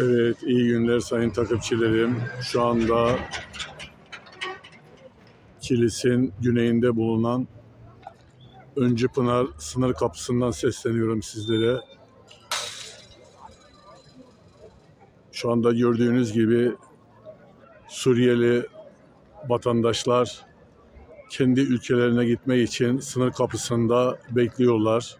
Evet, iyi günler sayın takipçilerim. Şu anda Kilis'in güneyinde bulunan Öncü Pınar sınır kapısından sesleniyorum sizlere. Şu anda gördüğünüz gibi Suriyeli vatandaşlar kendi ülkelerine gitmek için sınır kapısında bekliyorlar.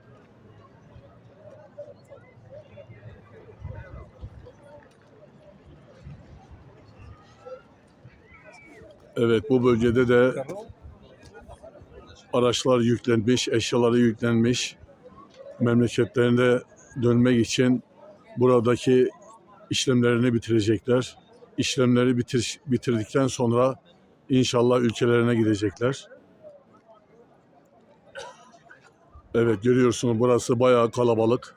Evet bu bölgede de araçlar yüklenmiş, eşyaları yüklenmiş. Memleketlerine dönmek için buradaki işlemlerini bitirecekler. İşlemleri bitir, bitirdikten sonra inşallah ülkelerine gidecekler. Evet görüyorsunuz burası bayağı kalabalık.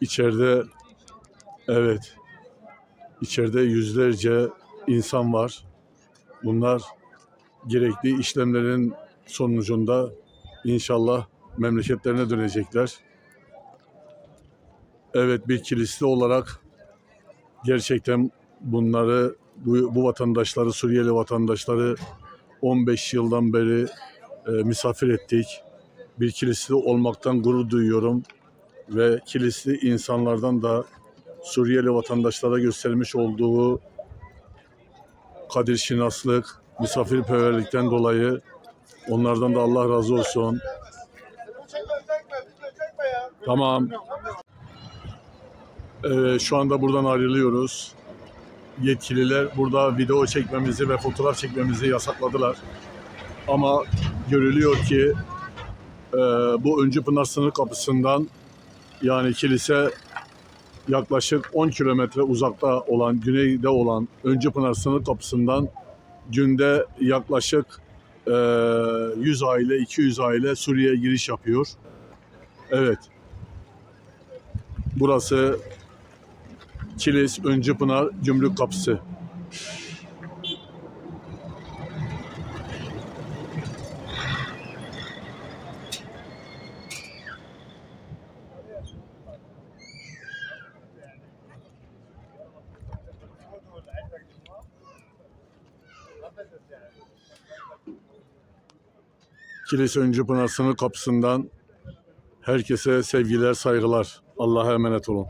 İçeride evet içeride yüzlerce insan var. Bunlar gerekli işlemlerin sonucunda inşallah memleketlerine dönecekler. Evet bir kilisli olarak gerçekten bunları bu, bu vatandaşları Suriyeli vatandaşları 15 yıldan beri e, misafir ettik. Bir kilisli olmaktan gurur duyuyorum ve kilisli insanlardan da Suriyeli vatandaşlara göstermiş olduğu kadir şinaslık, misafirperverlikten dolayı onlardan da Allah razı olsun. Tamam. Ee, şu anda buradan ayrılıyoruz. Yetkililer burada video çekmemizi ve fotoğraf çekmemizi yasakladılar. Ama görülüyor ki e, bu Öncü Pınar sınır kapısından yani kilise yaklaşık 10 kilometre uzakta olan, güneyde olan Öncü Pınar sınır kapısından günde yaklaşık e, 100 aile, 200 aile Suriye'ye giriş yapıyor. Evet. Burası Kilis Öncü Pınar Gümrük Kapısı. Kilis Öncü Pınar sınır kapısından herkese sevgiler, saygılar. Allah'a emanet olun.